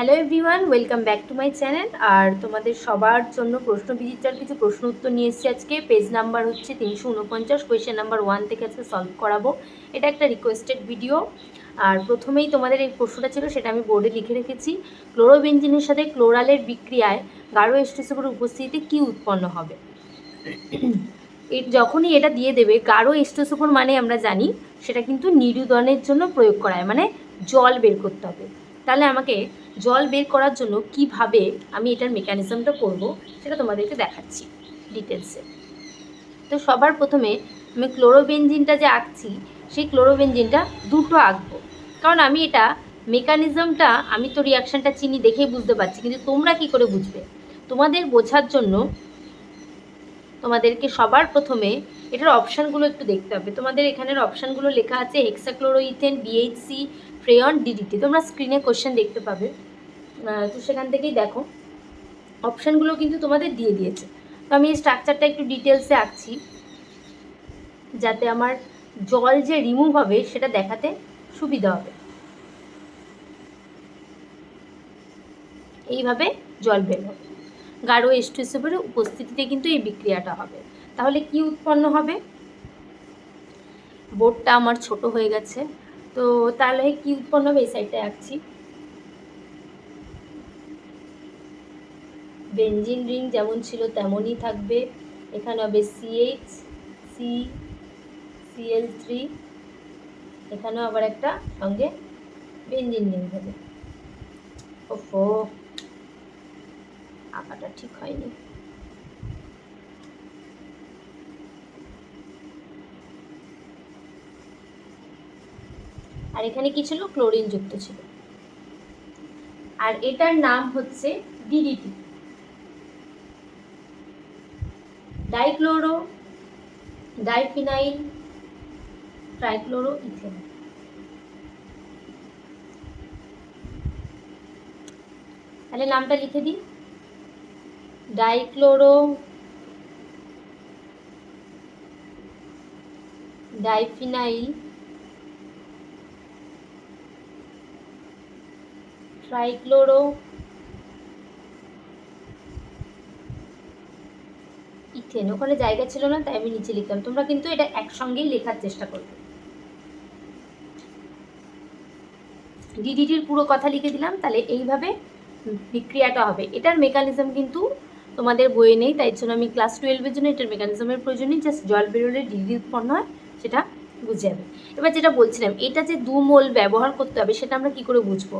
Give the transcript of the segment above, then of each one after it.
Hello everyone welcome back to my channel আর তোমাদের সবার জন্য প্রশ্ন বিচিত্রার কিছু প্রশ্ন উত্তর নিয়ে এসেছি আজকে। পেজ নাম্বার হচ্ছে তিনশো উনপঞ্চাশ কোয়েশ্চেন নাম্বার ওয়ান থেকে আজকে সলভ করাবো। এটা একটা রিকোয়েস্টেড ভিডিও আর প্রথমেই তোমাদের এই প্রশ্নটা ছিল, সেটা আমি বোর্ডে লিখে রেখেছি। ক্লোরোবেঞ্জিনের সাথে ক্লোরালের বিক্রিয়ায় গাঢ় এস্টোসোপের উপস্থিতিতে কী উৎপন্ন হবে? যখনই এটা দিয়ে দেবে, গাঢ় এস্টোসোপর মানে আমরা জানি, সেটা কিন্তু নিরুদনের জন্য প্রয়োগ করা হয় মানে জল বের করতে হবে। তাহলে আমাকে জল বের করার জন্য কীভাবে আমি এটার মেকানিজমটা করব সেটা তোমাদেরকে দেখাচ্ছি ডিটেলসে তো সবার প্রথমে আমি ক্লোরোবেঞ্জিনটা যে আঁকছি, সেই ক্লোরোবেঞ্জিনটা দুটো আঁকবো। কারণ আমি এটা মেকানিজমটা আমি তো রিয়াকশানটা চিনি দেখেই বুঝতে পারছি, কিন্তু তোমরা কি করে বুঝবে? তোমাদের বোঝার জন্য তোমাদেরকে সবার প্রথমে এটার অপশানগুলো একটু দেখতে হবে। তোমাদের এখানের অপশানগুলো লেখা আছে হেক্সাক্লোরোইথেন বিএইচসি ফ্রেয়ন ডিডিটি তোমরা স্ক্রিনে কোশ্চেন দেখতে পাবে। তো সেখান থেকেই দেখো। অপশানগুলো কিন্তু তোমাদের দিয়ে দিয়েছে। তো আমি এই স্ট্রাকচারটা একটু ডিটেলসে আঁকছি। যাতে আমার জল যে রিমুভ হবে, সেটা দেখাতে সুবিধা হবে। এইভাবে জল বের হবে। গাঢ় এস্টোসেপের উপস্থিতিতে কিন্তু এই বিক্রিয়াটা হবে। তাহলে কি উৎপন্ন হবে? বোর্ডটা আমার ছোট হয়ে গেছে। তো তাহলে কি উৎপন্ন হবে? এই সাইডটা আঁকছি। বেঞ্জিন রিং যেমন ছিল তেমনই থাকবে। এখানে হবে সিএইচ সি সিএল থ্রি এখানেও আবার একটা সঙ্গে বেঞ্জিন রিং হবে। ওফো, আঁকাটা ঠিক হয়নি। আর এখানে কি ছিল? ক্লোরিন যুক্ত ছিল। আর এটার নাম হচ্ছে DDT dichloro, diphenyl trichloro ethane তাহলে নামটা লিখে দিই। ডাইক্লোরো, ডাইফিনাইল ট্রাইক্লোরো ইথেন ওখানে জায়গা ছিল না, তাই আমি নিচে লিখলাম। তোমরা কিন্তু এটা একসঙ্গেই লেখার চেষ্টা করবে। ডিডিটির পুরো কথা লিখে দিলাম, তাহলে এইভাবে বিক্রিয়াটা হবে। এটার মেকানিজম কিন্তু তোমাদের বইয়ে নেই, তাই জন্য আমি ক্লাস টুয়েলভের জন্য এটার মেকানিজমের প্রয়োজন নেই জাস্ট জল বেরোলে ডিডি উৎপন্ন হয়, সেটা বুঝে যাবে। এবার যেটা বলছিলাম, এটা যে দু মোল ব্যবহার করতে হবে, সেটা আমরা কি করে বুঝব?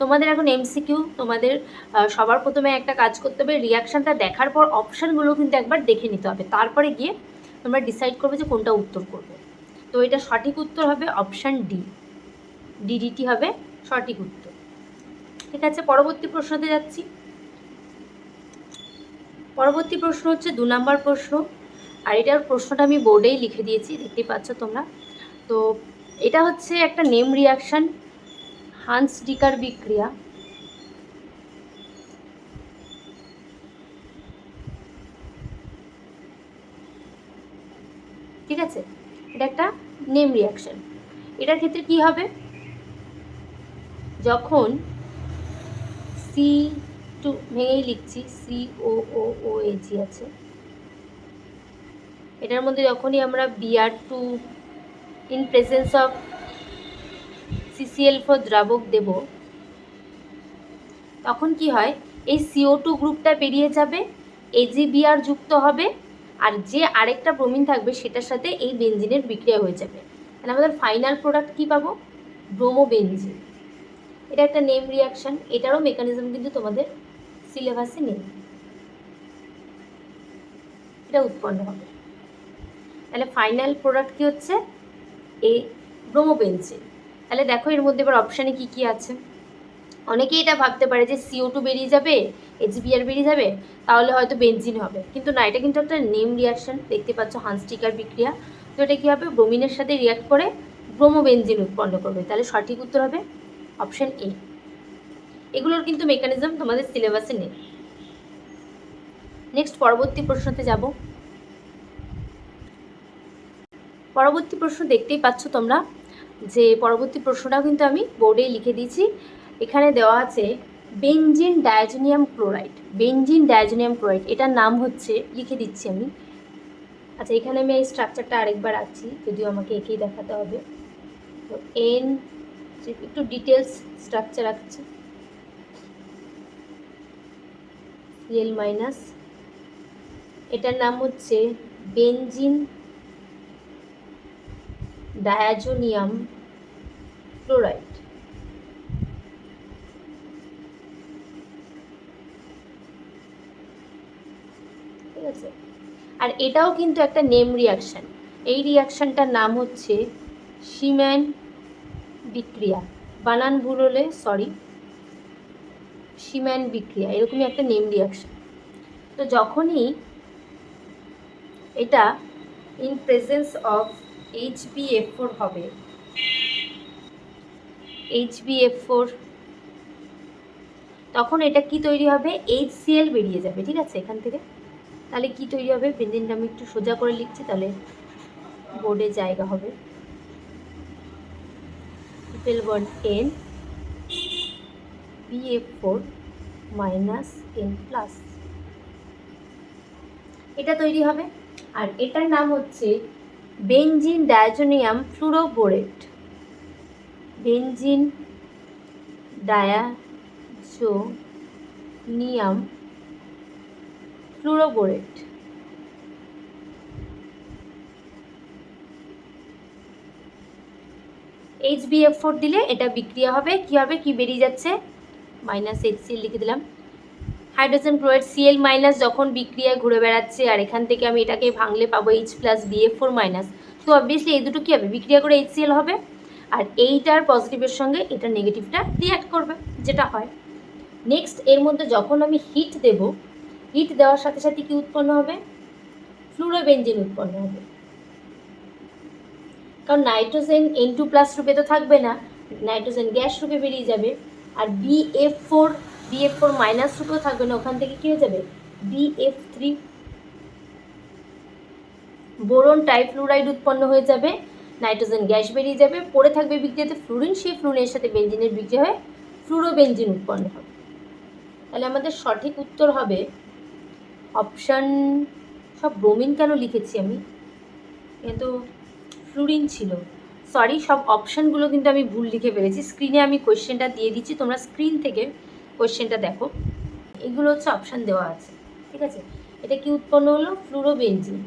তোমাদের এখন এমসিকিউ তোমাদের সবার প্রথমে একটা কাজ করতে হবে রিয়াকশানটা দেখার পর অপশানগুলো কিন্তু একবার দেখে নিতে হবে। তারপরে গিয়ে তোমরা ডিসাইড করবে যে কোনটা উত্তর করবে। তো এটা সঠিক উত্তর হবে অপশান ডি ডিডিটি হবে সঠিক উত্তর। ঠিক আছে, পরবর্তী প্রশ্নতে যাচ্ছি। পরবর্তী প্রশ্ন হচ্ছে দু নম্বর প্রশ্ন। আর এটার প্রশ্নটা আমি বোর্ডেই লিখে দিয়েছি, দেখতেই পাচ্ছ তোমরা। তো এটা হচ্ছে একটা নেম রিয়াকশন, হান্স ডিকার বিক্রিয়া। ঠিক আছে? এটা একটা নেম রিয়াকশন। এটার ক্ষেত্রে কি হবে? যখন সি টু, ভেঙেই লিখছি, সি ও ও ও এ জি আছে। এটার মধ্যে যখনই আমরা BR two in presence of CCL four দ্রাবক দেব, তখন কি হয়? এই সিও টু গ্রুপটা বেরিয়ে যাবে এজিবিআর যুক্ত হবে, আর যে আরেকটা ব্রোমিন থাকবে সেটার সাথে এই বেঞ্জিনের বিক্রিয়া হয়ে যাবে। তাহলে আমাদের ফাইনাল প্রোডাক্ট কী পাবো? ব্রোমোবেঞ্জিন এটা একটা নেম রিয়াকশান এটারও মেকানিজম কিন্তু তোমাদের সিলেবাসে নেই। এটা উৎপন্ন হবে। তাহলে ফাইনাল প্রোডাক্ট কি হচ্ছে? এ ব্রোমোবেঞ্জিন তাহলে দেখো এর মধ্যে এবার অপশানে কী কী আছে? অনেকেই এটা ভাবতে পারে যে সিও টু বেরিয়ে যাবে এইচবিআর বেরিয়ে যাবে, তাহলে হয়তো বেঞ্জিন হবে। কিন্তু না, এটা কিন্তু একটা নেম রিয়াকশন দেখতে পাচ্ছ হানস্টিকার বিক্রিয়া। তো এটা কী হবে? ব্রোমিনের সাথে রিয়াক্ট করে ব্রোমোবেঞ্জিন উৎপন্ন করবে। তাহলে সঠিক উত্তর হবে অপশান এ এগুলোর কিন্তু মেকানিজম তোমাদের সিলেবাসে নেই। নেক্সট পরবর্তী প্রশ্নতে যাব। পরবর্তী প্রশ্ন দেখতেই পাচ্ছ তোমরা, যে পরবর্তী প্রশ্নটাও কিন্তু আমি বোর্ডেই লিখে দিয়েছি। এখানে দেওয়া আছে benzene diazonium chloride. Benzene diazonium chloride, এটার নাম হচ্ছে, লিখে দিচ্ছি আমি। আচ্ছা এখানে আমি এই স্ট্রাকচারটা আরেকবার আছি যদিও আমাকে একেই দেখাতে হবে। তো এন একটু ডিটেলস স্ট্রাকচার আঁকছি। সিএল মাইনাস এটার নাম হচ্ছে বেঞ্জিন ডায়াজোনিয়াম ক্লোরাইড ঠিক আছে? আর এটাও কিন্তু একটা নেম রিয়াকশান এই রিয়াকশানটার নাম হচ্ছে সিম্যান বিক্রিয়া বানান ভুল হলে সরি সিম্যান বিক্রিয়া এরকমই একটা নেম রিয়াকশান তো যখনই এটা in presence of H B F four হবে। এইচ বি এফ ফোর তখন এটা কি তৈরি হবে? এইচ সিএল বেরিয়ে যাবে, ঠিক আছে? এখান থেকে। তাহলে কি তৈরি হবে? বেঞ্জিনটা আমি একটু সোজা করে লিখছি, তাহলে বোর্ডে জায়গা হবে। Triple bond N BF four minus N plus এটা তৈরি হবে। আর এটার নাম হচ্ছে benzene diazonium fluoroborate benzene diazonium fluoroborate H BF four দিলে এটা বিক্রিয়া হবে, কি হবে? কি বেরিয়ে যাচ্ছে? মাইনাস এইচ সিএল লিখে দিলাম। হাইড্রোজেন ক্লোরাইড সিএল মাইনাস যখন বিক্রিয়ায় ঘুরে বেড়াচ্ছে, আর এখান থেকে আমি এটাকে ভাঙলে পাবো H plus BF four minus তো অবভিয়াসলি এই দুটো কী হবে? বিক্রিয়া করে এইচ সিএল হবে, আর এইটার পজিটিভের সঙ্গে এটা নেগেটিভটা রিয়াক্ট করবে, যেটা হয়। নেক্সট এর মধ্যে যখন আমি হিট দেব হিট দেওয়ার সাথে সাথে কি উৎপন্ন হবে? ফ্লুরোবেঞ্জিন উৎপন্ন হবে। কারণ নাইট্রোজেন এন টু প্লাস রূপে তো থাকবে না নাইট্রোজেন গ্যাস রূপে বেরিয়ে যাবে, আর BF four BF four minus রূপেও থাকবে না, ওখান থেকে কী হয়ে যাবে? বিএফ থ্রি বোরন টাইফ্লুরাইড উৎপন্ন হয়ে যাবে, নাইট্রোজেন গ্যাস বেরিয়ে যাবে, পড়ে থাকবে বিক্রিয়াতে ফ্লুরিন, সেই ফ্লুরিনের সাথে বেঞ্জিনের বিক্রিয়া হয়ে ফ্লুরোবেঞ্জিন উৎপন্ন হবে। তাহলে আমাদের সঠিক উত্তর হবে অপশান, সব ব্রোমিন কেন লিখেছি আমি? কিন্তু ফ্লুরিন ছিল। সরি সব অপশানগুলো কিন্তু আমি ভুল লিখে ফেলেছি। স্ক্রিনে আমি কোয়েশ্চেনটা দিয়ে দিচ্ছি, তোমরা স্ক্রিন থেকে কোয়েশ্চেনটা দেখো। এগুলো হচ্ছে অপশান দেওয়া আছে, ঠিক আছে? এটা কি উৎপন্ন হলো? ফ্লুরোবেঞ্জিন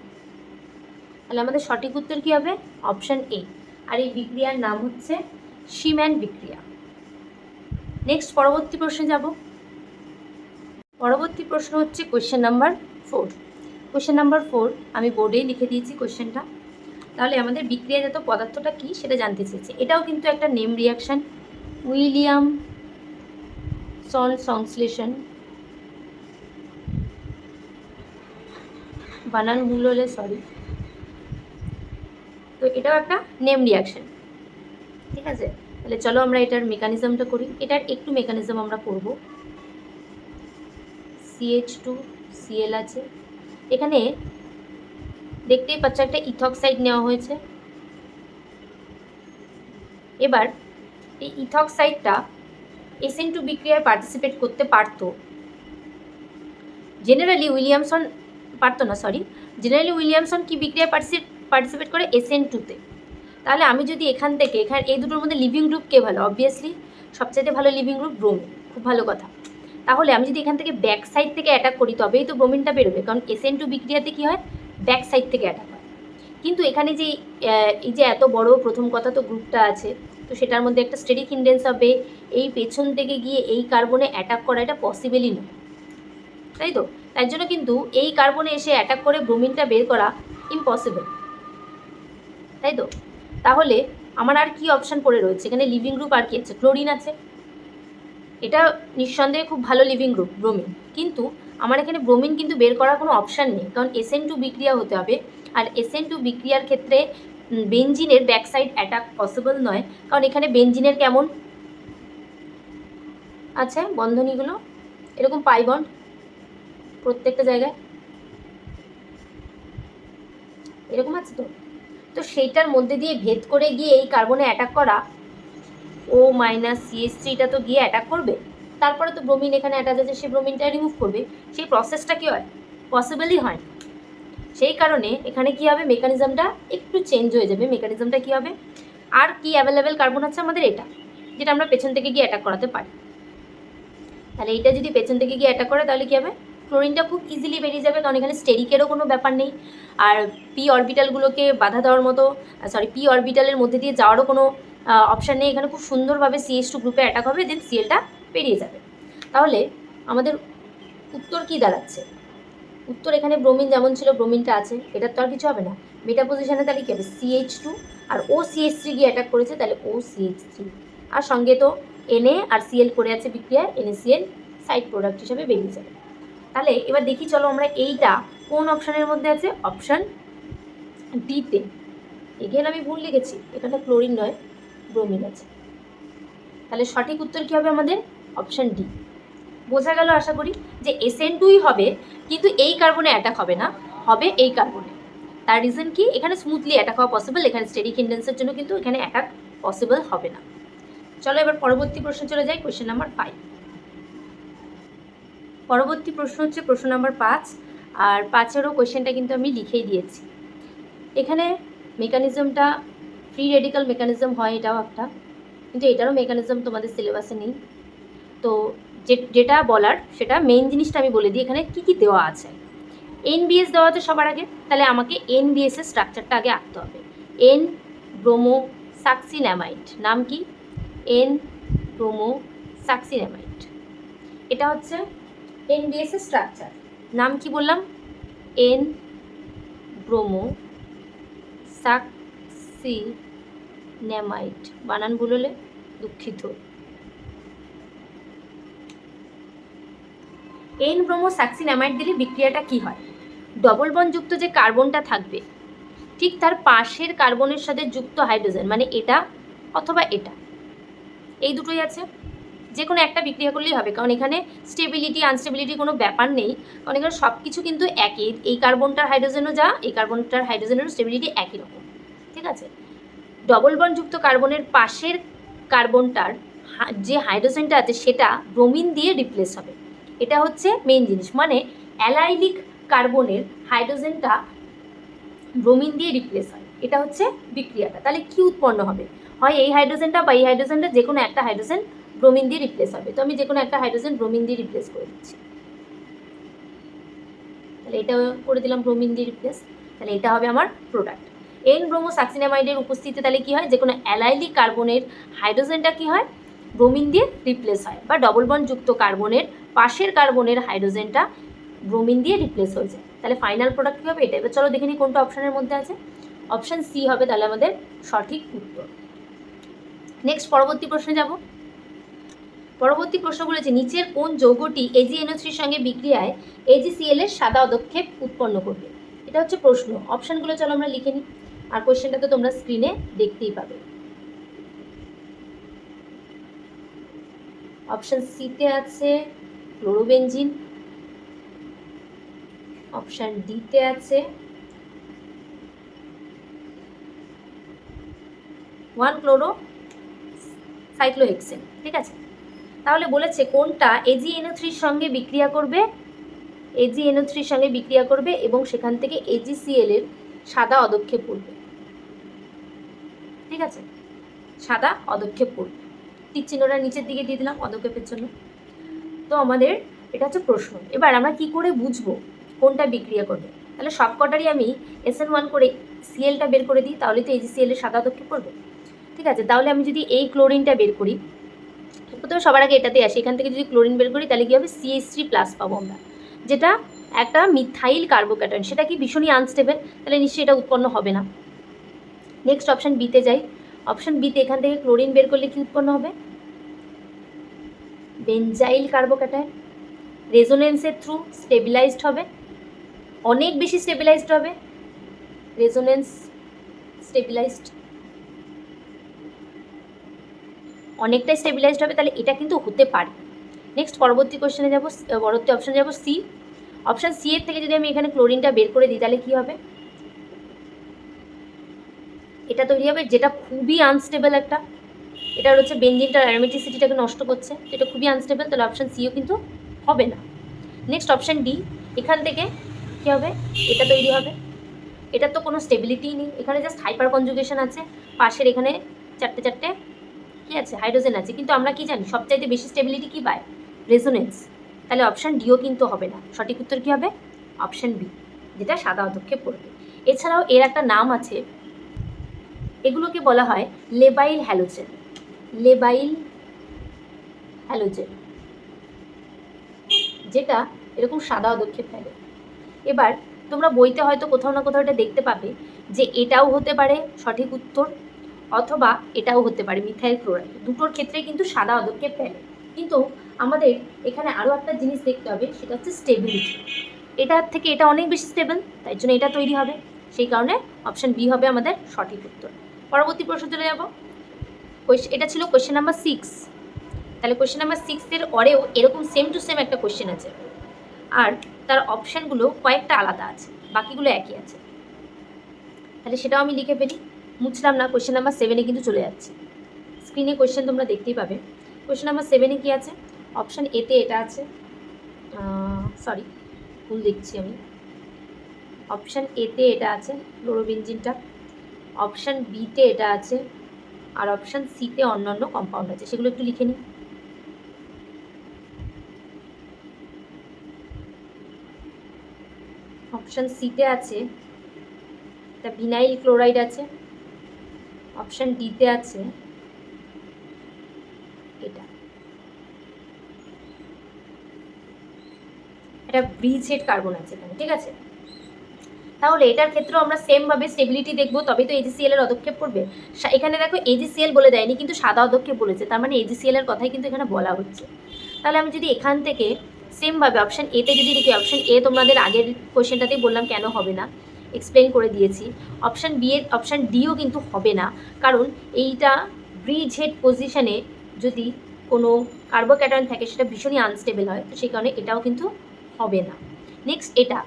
তাহলে আমাদের সঠিক উত্তর কী হবে? অপশান এ আর এই বিক্রিয়ার নাম হচ্ছে সিম্যান বিক্রিয়া। নেক্সট পরবর্তী প্রশ্নে যাব। পরবর্তী প্রশ্ন হচ্ছে question number four question number four আমি বোর্ডেই লিখে দিয়েছি কোয়েশ্চেনটা তাহলে আমাদের বিক্রিয়াজাত পদার্থটা কি সেটা জানতে চেয়েছে। এটাও কিন্তু একটা নেম রিয়াকশান উইলিয়াম সন সংশ্লেষণ বানান ভুল হলে সরি তো এটাও একটা নেম রিয়াকশান ঠিক আছে? তাহলে চলো আমরা এটার মেকানিজমটা করি। এটার একটু মেকানিজম আমরা করব। সিএইচ টু সিএল আছে। এখানে দেখতেই পাচ্ছ একটা ইথক্সাইড নেওয়া হয়েছে। এবার এই ইথক্সাইডটা এসএন টু বিক্রিয়ায় পার্টিসিপেট করতে পারতো। জেনারেলি উইলিয়ামসন পারতো না সরি জেনারেলি উইলিয়ামসন কি বিক্রিয়ায় পার্টিসিপেট করে? এসএন টুতে তাহলে আমি যদি এখান থেকে, এখানে, এই দুটোর মধ্যে লিভিং গ্রুপ কে ভালো অবভিয়াসলি সবচাইতে ভালো লিভিং গ্রুপ ব্রোমিন খুব ভালো কথা। তাহলে আমি যদি এখান থেকে ব্যাক সাইড থেকে অ্যাটাক করি, তবেই তো ব্রোমিনটা বেরোবে, কারণ এসএন টু বিক্রিয়াতে কী হয়? ব্যাক সাইড থেকে অ্যাটাক কিন্তু এখানে যে এই যে এত বড় প্রথম কথা তো গ্রুপটা আছে, তো সেটার মধ্যে একটা স্টেডি ইন্ডেন্স হবে, এই পেছন থেকে গিয়ে এই কার্বনে অ্যাটাক করা এটা পসিবেলই নয়। তাই তো? তাই জন্য কিন্তু এই কার্বনে এসে অ্যাটাক করে ব্রোমিনটা বের করা ইম্পসিবল তাই তো? তাহলে আমার আর কি অপশান পড়ে রয়েছে? এখানে লিভিং গ্রুপ আর কি আছে? ক্লোরিন আছে। এটা নিঃসন্দেহে খুব ভালো লিভিং গ্রুপ ব্রোমিন কিন্তু আমার এখানে ব্রোমিন কিন্তু বের করার কোনো অপশান নেই, কারণ এসএন টু বিক্রিয়া হতে হবে। আর এসএন টু বিক্রিয়ার ক্ষেত্রে বেঞ্জিনের ব্যাক সাইড অ্যাটাক পসিবল নয়, কারণ এখানে বেঞ্জিনের কেমন? আচ্ছা বন্ধনীগুলো, এরকম পাই বন্ড প্রত্যেকটা জায়গায়। এরকম আছে তো? তো সেইটার মধ্যে দিয়ে ভেদ করে গিয়ে এই কার্বনে অ্যাটাক করা ও মাইনাস সিএস থ্রিটা তো গিয়ে অ্যাটাক করবে। তারপরে তো ব্রোমিন এখানে অ্যাটাচ আছে, সেই ব্রোমিনটা রিমুভ করবে। সেই প্রসেসটা কি হয়? পসিবলই হয়। সেই কারণে এখানে কি হবে? মেকানিজমটা একটু চেঞ্জ হয়ে যাবে। মেকানিজমটা কি হবে? আর কি অ্যাভেলেবেল কার্বন আছে আমাদের এটা, যেটা আমরা পেছন থেকে গিয়ে অ্যাটাক করাতে পারি। তাহলে এইটা যদি পেছন থেকে গিয়ে অ্যাটাক করে, তাহলে কী হবে? ক্লোরিনটা খুব ইজিলি বেরিয়ে যাবে, কারণ এখানে স্টেরিকেরও কোনো ব্যাপার নেই। আর পি অরবিটালগুলোকে বাধা দেওয়ার মতো সরি পি অরবিটালের মধ্যে দিয়ে যাওয়ারও কোনো অপশান নেই। এখানে খুব সুন্দরভাবে সিএস টু গ্রুপে অ্যাটাক হবে দেন সিএলটা বেরিয়ে যাবে। তাহলে আমাদের উত্তর কি দাঁড়াচ্ছে? উত্তর এখানে ব্রোমিন যেমন ছিল ব্রোমিনটা আছে, এটার তো আর কিছু হবে না। মেটা পজিশনে তাহলে কী হবে? সিএইচ টু আর ও সিএইচ থ্রি গিয়ে অ্যাটাক করেছে, তাহলে ও সিএইচ থ্রি আর সঙ্গে তো এনএ আর সিএল করে আছে বিক্রিয়ায় এনএসিএল সাইড প্রোডাক্ট হিসাবে বেরিয়ে যাবে। তাহলে এবার দেখি, চলো আমরা এইটা কোন অপশানের মধ্যে আছে? অপশান ডিতে এগেন আমি ভুল লিখেছি, এখানে ক্লোরিন নয় ব্রোমিন আছে। তাহলে সঠিক উত্তর কী হবে আমাদের? Option D. বোঝা গেল আশা করি যে এসএন টুই হবে, কিন্তু এই কার্বনে অ্যাটাক হবে না, হবে এই কার্বনে তার রিজন কি? এখানে স্মুথলি অ্যাটাক হওয়া পসিবল এখানে স্টেডি ইন্ডেন্সের জন্য কিন্তু এখানে অ্যাটাক পসিবল হবে না। চলো এবার পরবর্তী প্রশ্ন চলে যাই কোয়েশ্চেন নাম্বার ফাইভ পরবর্তী প্রশ্ন হচ্ছে প্রশ্ন নাম্বার পাঁচ, আর পাঁচেরও কোয়েশ্চেনটা কিন্তু আমি লিখেই দিয়েছি। এখানে মেকানিজমটা ফ্রি রেডিক্যাল মেকানিজম হয় এটাও একটা, কিন্তু এটারও মেকানিজম তোমাদের সিলেবাসে নেই। তো যে- যেটা বলার সেটা মেইন জিনিসটা আমি বলে দিই, এখানে কী কী দেওয়া আছে? এনবিএস দেওয়া আছে সবার আগে, তাহলে আমাকে এনবিএস এর স্ট্রাকচারটা আগে আঁকতে হবে। এন ব্রোমো সাকসিনামাইড নাম কি? এন ব্রোমো সাকসিনামাইড এটা হচ্ছে এনবিএস এর স্ট্রাকচার নাম কি বললাম? এন ব্রোমো সাকসিনামাইড বানান ভুল দুঃখিত। এন ব্রোমো সাকসিনামাইড দিলে বিক্রিয়াটা কি হয়? ডবল বনযুক্ত যে কার্বনটা থাকবে, ঠিক তার পাশের কার্বনের সাথে যুক্ত হাইড্রোজেন মানে এটা অথবা এটা। এই দুটোই আছে। যে কোনো একটা বিক্রিয়া করলেই হবে, কারণ এখানে স্টেবিলিটি আনস্টেবিলিটি কোনো ব্যাপার নেই। কারণ এখানে সব কিছু কিন্তু একই। এই কার্বনটার হাইড্রোজেনও যা, এই কার্বনটার হাইড্রোজেনেরও স্টেবিলিটি একই রকম। ঠিক আছে? ডবল বনযুক্ত কার্বনের পাশের কার্বনটার যে হাইড্রোজেনটা আছে, সেটা ব্রোমিন দিয়ে রিপ্লেস হবে। এটা হচ্ছে মেইন জিনিস মানে অ্যালাইলিক কার্বনের হাইড্রোজেনটা ব্রোমিন দিয়ে রিপ্লেস হয়। এটা হচ্ছে বিক্রিয়াটা। তাহলে কি উৎপন্ন হবে? হয় এই হাইড্রোজেনটা বা এই হাইড্রোজেনটা যে কোনো একটা হাইড্রোজেন ব্রোমিন দিয়ে রিপ্লেস হবে। তো আমি যে কোনো একটা হাইড্রোজেন ব্রোমিন দিয়ে রিপ্লেস করে দিচ্ছি। তাহলে এটা করে দিলাম ব্রোমিন দিয়ে রিপ্লেস তাহলে এটা হবে আমার প্রোডাক্ট এন ব্রোমো সাকসিনামাইডের উপস্থিতিতে তাহলে কি হয়? যে কোনো অ্যালাইলিক কার্বনের হাইড্রোজেনটা কি হয়? ব্রোমিন দিয়ে রিপ্লেস হয় বা ডবল বন্ড যুক্ত কার্বনের পাশের কার্বনের হাইড্রোজেনটা ব্রোমিন দিয়ে রিপ্লেস হয়ে যায়। তাহলে ফাইনাল প্রোডাক্ট কী হবে? এটা এবার চলো দেখে নিই কোনটা অপশানের মধ্যে আছে। অপশান সি হবে তাহলে আমাদের সঠিক উত্তর। নেক্সট পরবর্তী প্রশ্নে যাব। পরবর্তী প্রশ্ন বলেছে, নিচের কোন যৌগটি এজিএনও থ্রির সঙ্গে বিক্রিয়ায় এজিসিএল এর সাদা পদক্ষেপ উৎপন্ন করবে? এটা হচ্ছে প্রশ্ন। অপশানগুলো চলো আমরা লিখে নিই। আর কোয়েশ্চেনটা তো তোমরা স্ক্রিনে দেখতেই পাবে। অপশান সিতে আছে ক্লোরোবেনজিন। অপশান ডিতে আছে ওয়ান ক্লোরো সাইক্লোহেক্সেন ঠিক আছে? তাহলে বলেছে কোনটা এজি এজিএনও থ্রির সঙ্গে বিক্রিয়া করবে? এজিএনও থ্রির সঙ্গে বিক্রিয়া করবে এবং সেখান থেকে এজিসিএল এর সাদা অদক্ষেপ পড়বে ঠিক আছে? সাদা অদক্ষেপ পড়বে টিক চিহ্নটা নিচের দিকে দিয়ে দিলাম পদক্ষেপের জন্য। তো আমাদের এটা হচ্ছে প্রশ্ন। এবার আমরা কি করে বুঝব কোনটা বিক্রিয়া করবে? তাহলে সব কটারই আমি এস এন ওয়ান করে সিএলটা বের করে দিই, তাহলে তো এই এজিসিএল এর সাদা অদক্ষেপ পড়বে ঠিক আছে, তাহলে আমি যদি এই ক্লোরিনটা বের করি, প্রথমে সবার আগে এটাতে আসি। এখান থেকে যদি ক্লোরিন বের করি, তাহলে কী হবে? সিএস থ্রি প্লাস পাবো আমরা। যেটা একটা মিথাইল কার্বোক্যাটন সেটা কি ভীষণই আনস্টেবল তাহলে নিশ্চয়ই এটা উৎপন্ন হবে না। নেক্সট অপশান বিতে যাই। অপশান বিতে এখান থেকে ক্লোরিন বের করলে কি উৎপন্ন হবে? বেঞ্জাইল কার্বোক্যাটায়ন রেজোনেন্সের থ্রু স্টেবিলাইজড হবে। অনেক বেশি স্টেবিলাইজড হবে। রেজোনেন্স স্টেবিলাইজড অনেকটাই স্টেবিলাইজড হবে, তাহলে এটা কিন্তু হতে পারে। নেক্সট পরবর্তী কোশ্চেনে যাব, পরবর্তী অপশানে যাব সি অপশান সি এর থেকে যদি আমি এখানে ক্লোরিনটা বের করে দিই, তাহলে কী হবে? এটা তৈরি হবে যেটা খুবই আনস্টেবল একটা। এটা হচ্ছে বেঞ্জিনটার অ্যারোমেটিসিটিটাকে নষ্ট করছে। এটা খুবই আনস্টেবল তাহলে অপশান সিও কিন্তু হবে না। নেক্সট অপশান ডি এখান থেকে কী হবে? এটা তৈরি হবে। এটার তো কোনো স্টেবিলিটিই নেই। এখানে জাস্ট হাইপার কনজুগেশন আছে। পাশের এখানে চারটে চারটে কী আছে? হাইড্রোজেন আছে। কিন্তু আমরা কি জানি? সবচাইতে বেশি স্টেবিলিটি কী পায়? রেজোনেন্স তাহলে অপশান ডিও কিন্তু হবে না। সঠিক উত্তর কী হবে? অপশান বি যেটা সাদা অধক্ষে পড়বে এছাড়াও এর একটা নাম আছে এগুলোকে বলা হয় লেবাইল হ্যালোজেন। লেবাইল হ্যালোজেন, যেটা এরকম সাদা অদক্ষেপ ফেলে এবার তোমরা বইতে হয়তো কোথাও না কোথাও এটা দেখতে পাবে যে এটাও হতে পারে সঠিক উত্তর, অথবা এটাও হতে পারে মিথাইল ক্লোরাইড। দুটোর ক্ষেত্রে কিন্তু সাদা অদক্ষেপ ফেলে কিন্তু আমাদের এখানে আরও একটা জিনিস দেখতে হবে, সেটা হচ্ছে স্টেবিলিটি এটার থেকে এটা অনেক বেশি স্টেবল তাই জন্য এটা তৈরি হবে। সেই কারণে অপশান বি হবে আমাদের সঠিক উত্তর। পরবর্তী প্রশ্ন চলে যাব। এটা ছিল কোয়েশ্চেন নাম্বার সিক্স তাহলে কোয়েশ্চেন নাম্বার সিক্সের পরেও এরকম সেম টু সেম একটা কোয়েশ্চেন আছে। আর তার অপশানগুলো কয়েকটা আলাদা আছে, বাকিগুলো একই আছে। তাহলে সেটাও আমি লিখে ফেলি। মুছলাম না কোয়েশ্চেন নাম্বার সেভেনে কিন্তু চলে যাচ্ছে। স্ক্রিনে কোয়েশ্চেন তোমরা দেখতেই পাবে। কোয়েশ্চেন নাম্বার সেভেনে কী আছে? অপশান এতে এটা আছে। সরি ভুল দেখছি আমি। অপশান এতে এটা আছে ক্লোরোবেঞ্জিনটা অপশান বিতে এটা আছে আর অপশান সিতে অন্যান্য কম্পাউন্ড আছে। সেগুলো একটু লিখে নিই। অপশান সিতে আছে, এটা ভিনাইল ক্লোরাইড আছে। অপশান ডিতে আছে, এটা। এটা ব্রিজ হেড কার্বন আছে এখানে, ঠিক আছে? তাহলে এটার ক্ষেত্রেও আমরা সেমভাবে স্টেবিলিটি দেখব তবে তো এজিসিএল এর অদক্ষেপ পড়বে এখানে দেখো এজিসিএল বলে দেয়নি, কিন্তু সাদা অদক্ষেপ বলেছে, তার মানে এজিসিএল এর কথাই কিন্তু এখানে বলা হচ্ছে। তাহলে আমি যদি এখান থেকে সেমভাবে অপশান এতে যদি দেখি অপশান এ তোমাদের আগের কোয়েশ্চেনটাতেই বললাম কেন হবে না এক্সপ্লেন করে দিয়েছি। অপশান বি এর অপশান ডিও কিন্তু হবে না, কারণ এইটা ব্রিজ হেড পজিশনে যদি কোনো কার্বোক্যাটায়ন থাকে, সেটা ভীষণই আনস্টেবল হয়, তো সেই কারণে এটাও কিন্তু হবে না। নেক্সট এটা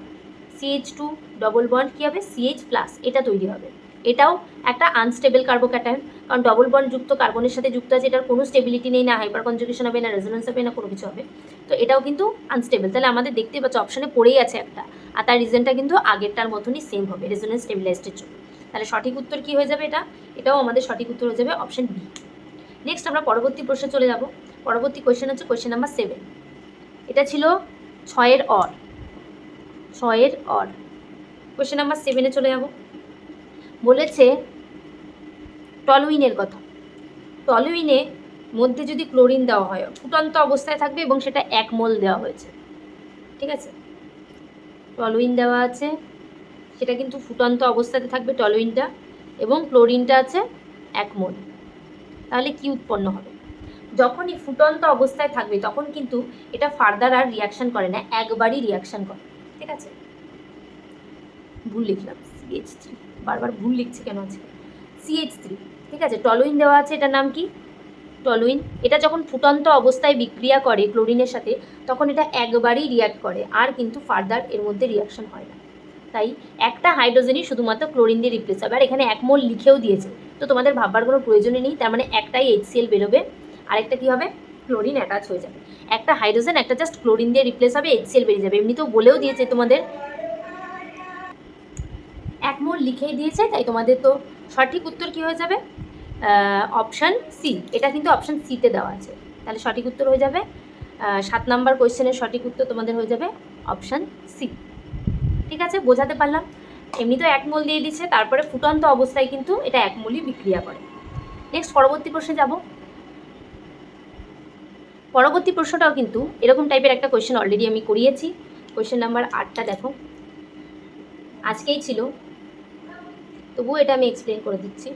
সিএইচ টু ডবল বন্ড কী হবে? সিএইচ প্লাস এটা তৈরি হবে। এটাও একটা আনস্টেবল কার্বোক্যাটায়ন কারণ ডবল বন্ড যুক্ত কার্বনের সাথে যুক্ত আছে, এটার কোনো স্টেবিলিটি নেই, না হাইপার কনজুগেশন হবে, না রেজোনেন্স হবে, না কোনো কিছু হবে। তো এটাও কিন্তু আনস্টেবল তাহলে আমাদের দেখতে পাচ্ছি অপশানে পড়েই আছে একটা। আর তার রিজনটা কিন্তু আগেরটার মতনই সেম হবে রেজোনেন্স স্টেবিলাইজডের জন্য। তাহলে সঠিক উত্তর কী হয়ে যাবে এটা? এটাও আমাদের সঠিক উত্তর হয়ে যাবে অপশান বি নেক্সট আমরা পরবর্তী প্রশ্নে চলে যাব। পরবর্তী কোয়েশ্চেন হচ্ছে কোয়েশ্চেন নাম্বার সেভেন এটা ছিল ছয়ের অর। ছয়ের অর। কোয়েশ্চেন নাম্বার সেভেনে চলে যাব। বলেছে টলুইনের কথা। টলুইনে মধ্যে যদি ক্লোরিন দেওয়া হয়, ফুটন্ত অবস্থায় থাকবে এবং সেটা এক মোল দেওয়া হয়েছে। ঠিক আছে? টলুইন দেওয়া আছে, সেটা কিন্তু ফুটন্ত অবস্থাতে থাকবে টলুইনটা এবং ক্লোরিনটা আছে এক মোল। তাহলে কি উৎপন্ন হবে? যখনই ফুটন্ত অবস্থায় থাকবে, তখন কিন্তু এটা ফার্দার আর রিয়াকশান করে না, একবারই রিয়াকশান করে। ঠিক আছে? ভুল লিখলাম সিএইচ থ্রি বারবার ভুল লিখছে কেন আছে সিএইচ থ্রি ঠিক আছে? টলোইন দেওয়া আছে, এটার নাম কি? টলোইন। এটা যখন ফুটন্ত অবস্থায় বিক্রিয়া করে ক্লোরিনের সাথে, তখন এটা একবারই রিয়াক্ট করে, আর কিন্তু ফার্দার এর মধ্যে রিয়াকশন হয় না। তাই একটা হাইড্রোজেনই শুধুমাত্র ক্লোরিন দিয়ে রিপ্লেস হবে। আর এখানে এক মোল লিখেও দিয়েছে। তো তোমাদের ভাববার কোনো প্রয়োজনই নেই, তার মানে একটাই এইচসিএল বেরোবে, আরেকটা কী হবে? ক্লোরিন অ্যাটাচ হয়ে যাবে। একটা হাইড্রোজেন একটা জাস্ট ক্লোরিন দিয়ে রিপ্লেস হবে এইচসিএল বেরিয়ে যাবে। এমনিতেও বলেও দিয়েছে তোমাদের এক মোল লিখেই দিয়েছে, তাই তোমাদের তো সঠিক উত্তর কী হয়ে যাবে? অপশান সি এটা কিন্তু অপশান সিতে দেওয়া আছে। তাহলে সঠিক উত্তর হয়ে যাবে সাত নাম্বার কোয়েশ্চেনের সঠিক উত্তর তোমাদের হয়ে যাবে অপশান সি ঠিক আছে, বোঝাতে পারলাম। এমনি তো এক মোল দিয়ে দিচ্ছে, তারপরে ফুটন্ত অবস্থায় কিন্তু এটা এক মোলই বিক্রিয়া করে। নেক্সট পরবর্তী প্রশ্নে যাব। পরবর্তী প্রশ্নটাও কিন্তু এরকম টাইপের একটা কোয়েশ্চেন অলরেডি আমি করিয়েছি। কোয়েশ্চেন নাম্বার আটটা দেখো। আজকেই ছিল তবুও এটা আমি এক্সপ্লেন করে দিচ্ছি।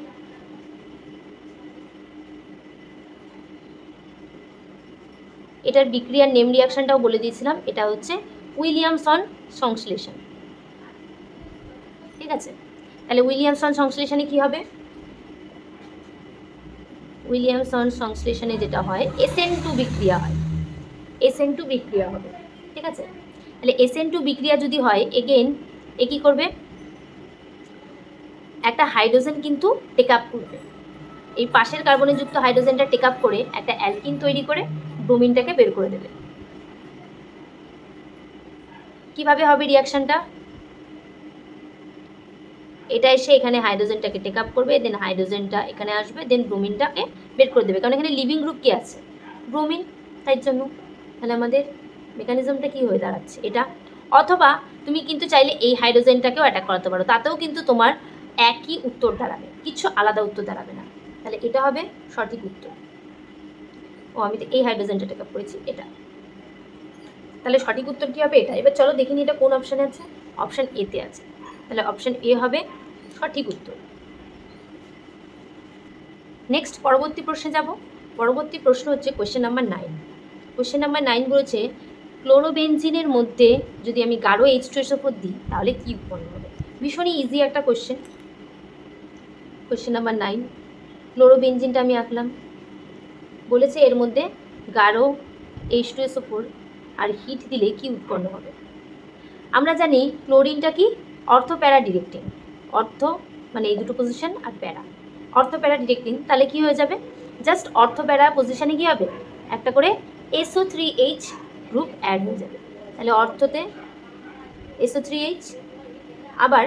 এটার বিক্রিয়ার নেম রিয়াকশনটাও বলে দিয়েছিলাম, এটা হচ্ছে উইলিয়ামসন সংশ্লেষণ। ঠিক আছে? তাহলে উইলিয়ামসন সংশ্লেষণে কি হবে? উইলিয়ামসন সংশ্লেষণে যেটা হয়, এসএন টু বিক্রিয়া হয়। এসএন টু বিক্রিয়া হবে। ঠিক আছে? তাহলে এসএন টু বিক্রিয়া যদি হয় এগেন এ কী করবে? একটা হাইড্রোজেন কিন্তু টেক আপ করবে। এই পাশের কার্বনে যুক্ত হাইড্রোজেনটা টেক আপ করে একটা অ্যালকিন তৈরি করে ব্রোমিনটাকে বের করে দেবে। কীভাবে হবে রিয়াকশনটা এটা এসে এখানে হাইড্রোজেনটাকে টেক আপ করবে দেন হাইড্রোজেনটা এখানে আসবে দেন ব্রোমিনটাকে বের করে দেবে। কারণ এখানে লিভিং গ্রুপ কি আছে? ব্রোমিন তাই জন্য। তাহলে আমাদের মেকানিজমটা কি হয়ে দাঁড়াচ্ছে? এটা। অথবা তুমি কিন্তু চাইলে এই হাইড্রোজেনটাকেও অ্যাটাক করাতে পারো। তাতেও কিন্তু তোমার একই উত্তর দাঁড়াবে, কিছু আলাদা উত্তর দাঁড়াবে না। তাহলে এটা হবে সঠিক উত্তর। ও, আমি তো এই হাইড্রোজেনটা টেক আপ করেছি এটা। তাহলে সঠিক উত্তর কী হবে এটা? এবার চলো দেখিনি এটা কোন অপশানে আছে। অপশান এতে আছে। তাহলে অপশান এ হবে সঠিক উত্তর। নেক্সট পরবর্তী প্রশ্নে যাব। পরবর্তী প্রশ্ন হচ্ছে question number nine question number nine বলেছে, ক্লোরোবেনজিনের মধ্যে যদি আমি গাঢ় এইচ টু এসে দিই, তাহলে কী উৎপন্ন হবে? ভীষণই ইজি একটা কোয়েশ্চেন কোয়েশ্চেন নাম্বার নাইন ক্লোরোবেনজিনটা আমি আঁকলাম। বলেছে এর মধ্যে গাঢ় এইচ টু এসও ফোর আর হিট দিলে কি উৎপন্ন হবে? আমরা জানি ক্লোরিনটা কি? অর্থ প্যারা ডিরেক্টিং অর্থ মানে এই দুটো পজিশন আর প্যারা। অর্থ প্যারা ডিরেক্টিং তাহলে কি হয়ে যাবে? জাস্ট অর্থ প্যারা পজিশনে কি হবে? একটা করে SO three H group add হয়ে যাবে। তাহলে অর্থতে এসও থ্রি এইচ আবার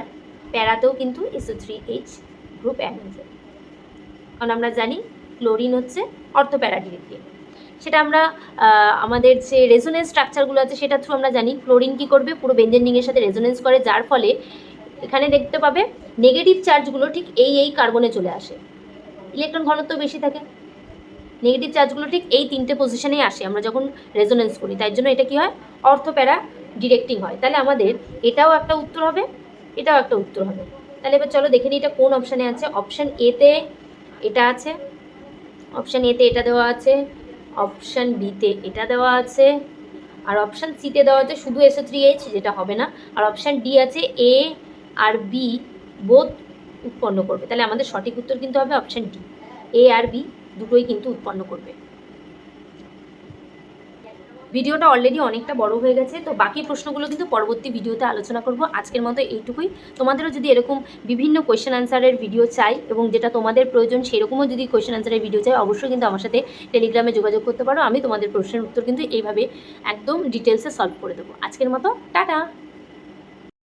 প্যারাতেও কিন্তু এসও থ্রি এইচ গ্রুপ যাবে কারণ আমরা জানি ক্লোরিন হচ্ছে অর্থ প্যারা ডিরেক্টিং সেটা আমরা আমাদের যে রেজোনেন্স স্ট্রাকচারগুলো আছে সেটা থ্রু আমরা জানি ক্লোরিন কী করবে, পুরো বেঞ্জেন রিংয়ের সাথে রেজোনেন্স করে, যার ফলে এখানে দেখতে পাবে নেগেটিভ চার্জগুলো ঠিক এই এই কার্বনে চলে আসে। ইলেকট্রন ঘনত্ব বেশি থাকে। নেগেটিভ চার্জগুলো ঠিক এই তিনটে পজিশনেই আসে, আমরা যখন রেজোনেন্স করি। তাই জন্য এটা কি হয়? অর্থপ্যারা ডিরেক্টিং হয়। তাহলে আমাদের এটাও একটা উত্তর হবে, এটাও একটা উত্তর হবে। তাহলে এবার চলো দেখে নিই এটা কোন অপশানে আছে। অপশান এতে এটা আছে। অপশান এতে এটা দেওয়া আছে। অপশান বিতে এটা দেওয়া আছে। আর অপশান সিতে দেওয়া আছে শুধু এসও থ্রি এইচ যেটা হবে না। আর অপশান ডি আছে এ আর বি বোধ উৎপন্ন করবে। তাহলে আমাদের সঠিক উত্তর কিন্তু হবে অপশান ডি এ আর বি দুটোই কিন্তু উৎপন্ন করবে। ভিডিওটা অলরেডি অনেকটা বড় হয়ে গেছে, তো বাকি প্রশ্নগুলো কিন্তু পরবর্তী ভিডিওতে আলোচনা করব। আজকের মতো এইটুকুই। তোমাদেরও যদি এরকম বিভিন্ন কোয়েশ্চেন আনসারের ভিডিও চাই এবং যেটা তোমাদের প্রয়োজন সেরকমও যদি কোয়েশ্চেন আনসারের ভিডিও চাই, অবশ্যই কিন্তু আমার সাথে টেলিগ্রামে যোগাযোগ করতে পারো। আমি তোমাদের প্রশ্নের উত্তর কিন্তু এইভাবে একদম ডিটেলসে সলভ করে দেবো। আজকের মতো, টাটা!